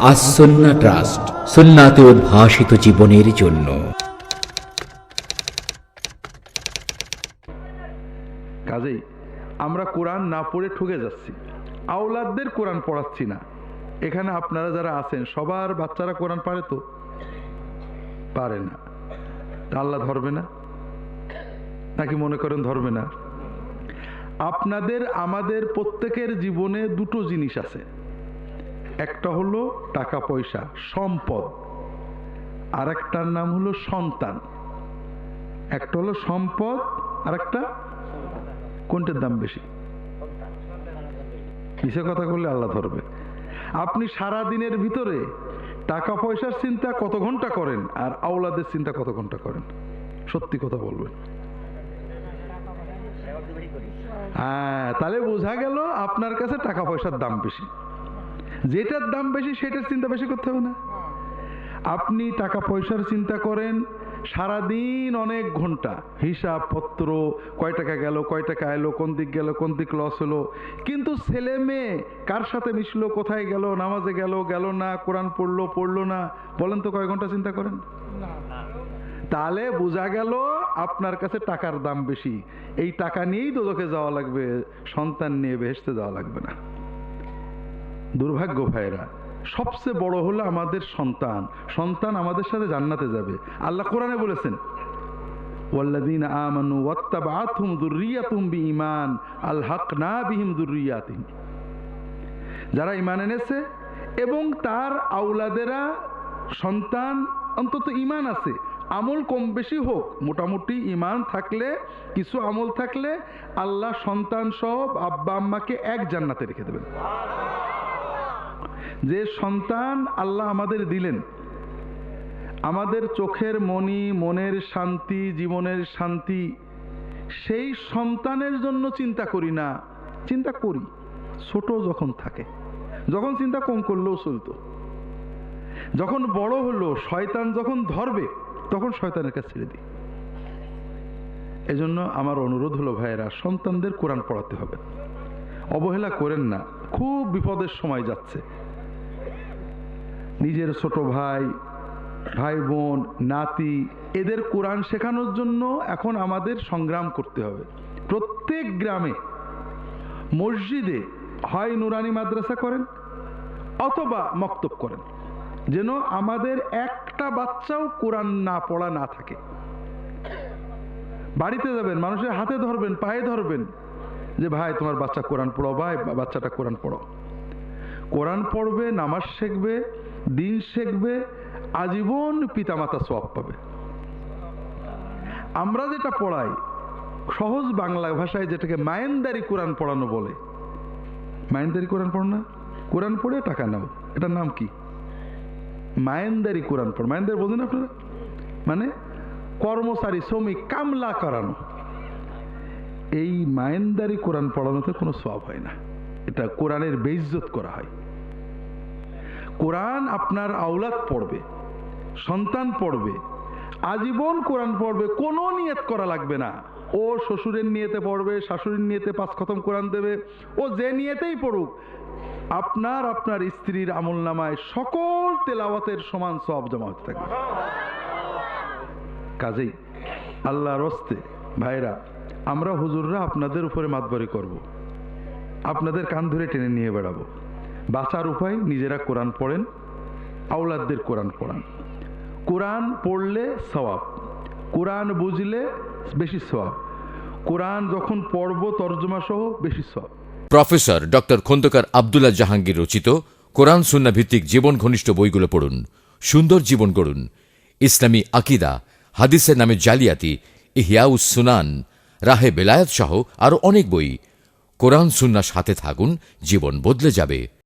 আসন্না trust সুন্নাতে উদ্ভাসিত জীবনের জন্য। কাজেই আমরা কোরআন না পড়ে ঠকে যাচ্ছি। আওলাদদের কোরআন পড়াচ্ছি না। এখানে আপনারা যারা আছেন, সবার বাচ্চারা কোরআন পারে তো? পারে না। আল্লাহ ধরবে না? নাকি মনে করেন ধরবে না। আপনাদের, আমাদের প্রত্যেকের জীবনে দুটো জিনিস আছে। একটা হলো টাকা পয়সা, সম্পদ। আর একটার নাম হলো সন্তান। একটা হলো সম্পদ আর একটা কোনটার দাম বেশি? কিসে কথা বললে আল্লাহ ধরবে? আপনি সারা দিনের ভিতরে টাকা পয়সার চিন্তা কত ঘণ্টা করেন আর আওলাদের চিন্তা কত ঘণ্টা করেন? সত্যি কথা বলবেন। হ্যাঁ তাহলে বোঝা গেল আপনার কাছে টাকা পয়সার দাম বেশি। যেটার দাম বেশি সেটার চিন্তা বেশি করতে হবে না। আপনি টাকা পয়সার চিন্তা করেন, সারাদিন অনেক ঘণ্টা, হিসাব পত্র, কয় টাকা গেল, কয় টাকা এলো, কোন দিক গেল, কোন দিক লস হলো। কিন্তু ছেলে মেয়ে কার সাথে মিশলো, কোথায় গেল, নামাজে গেল গেল না, কোরআন পড়ল পড়ল না, বলেন তো কয় ঘণ্টা চিন্তা করেন? তাহলে বোঝা গেল আপনার কাছে টাকার দাম বেশি। এই টাকা নিয়েই দোদকে যাওয়া লাগবে, সন্তান নিয়ে বেহেসতে যাওয়া লাগবে না। দুর্ভাগ্য ভাইরা সবচেয়ে বড় হলো আমাদের সন্তান। সন্তান আমাদের সাথে জান্নাতে যাবে। আল্লাহ কোরআনে বলেছেন যারা ঈমান এনেছে এবং তার আওলাদেরা সন্তান অন্তত ঈমান আছে আমল কম বেশি হোক, মোটামুটি ঈমান থাকলে, কিছু আমল থাকলে আল্লাহ সন্তান সব আব্বা আম্মাকে এক জান্নাতে রেখে দেবেন। যে সন্তান আল্লাহ আমাদের দিলেন, আমাদের চোখের মনি, মনের শান্তি, জীবনের শান্তি, সেই সন্তানের জন্য চিন্তা করি না, চিন্তা করি। ছোট যখন থাকে, যখন চিন্তা কম করলেও চলতো। যখন বড় হলো, শয়তান যখন ধরবে তখন শয়তানের কাছে ছেড়ে দিই। এজন্য আমার অনুরোধ হলো, ভাইয়েরা, সন্তানদের কোরআন পড়াতে হবে। অবহেলা করেন না, খুব বিপদের সময় যাচ্ছে। নিজের ছোট ভাই ভাই বোন, নাতি, এদের কোরআন শেখানোর জন্য এখন আমাদের সংগ্রাম করতে হবে। প্রত্যেক গ্রামে, মসজিদে হয় নুরানি মাদ্রাসা করেন অথবা মক্তব করেন। যেন আমাদের একটা বাচ্চাও কোরআন না পড়া না থাকে। বাড়িতে যাবেন, মানুষের হাতে ধরবেন, পায়ে ধরবেন যে, ভাই, তোমার বাচ্চা কোরআন পড়ো ভাই বাচ্চাটা কোরআন পড়ো কোরআন পড়বে, নামাজ শিখবে, দিন শিখবে, আজীবন পিতামাতা সওয়াব পাবে। আমরা যেটা পড়াই, সহজ বাংলা ভাষায় যেটাকে মায়েন্দারি কোরআন পড়ানো বলে। মায়েন্দারি কোরআন পড়ো না। কোরআন পড়ে টাকা নাও। এটার নাম কি? মায়েন্দারি কোরআন পড়। মায়েন্দারি বোঝেন আপনারা? মানে কর্মচারী, শ্রমিক, কামলা করানো। এই মায়েন্দারি কোরআন পড়ানোতে কোনো সব হয় না। এটা কোরআনের বেইজ্জত করা হয়। কোরআন আপনার আওলাদ পড়বে, সন্তান পড়বে, আজীবন কোরআন পড়বে, কোনো নিয়ত করা লাগবে না। ও শ্বশুরের নিয়েতে পড়বে, শাশুড়ির নিয়েতে পাঁচ খতম কোরআন দেবে, ও যে নিয়েতেই পড়ুক, আপনার আপনার স্ত্রীর আমল নামায় সকল তেলাওয়াতের সমান সব জমা হতে থাকবে। কাজেই আল্লাহর রস্তে ভাইরা, আমরা হুজুররা আপনাদের উপরে মাতবারি করব। আপনাদের কান ধরে টেনে নিয়ে বেড়াবো। বাঁচার উপায় নিজেরা কোরআন পড়েন, আওলাদদের কোরআন পড়ান। কোরআন পড়লে সওয়াব। কোরআন বুঝলে বেশি সওয়াব। কোরআন যখন পড়ব তর্জমা সহ বেশি সওয়াব। প্রফেসর ডক্টর খন্দকার আবদুল্লাহ জাহাঙ্গীর রচিত কোরআন সুন্না ভিত্তিক জীবন ঘনিষ্ঠ বইগুলো পড়ুন, সুন্দর জীবন গড়ুন। ইসলামী আকিদা, হাদিসের নামে জালিয়াতি ইহিয়াউস সুনান, রাহে বেলায়াত সহ আরও অনেক বই। কোরআন সুন্নার সাথে থাকুন, জীবন বদলে যাবে।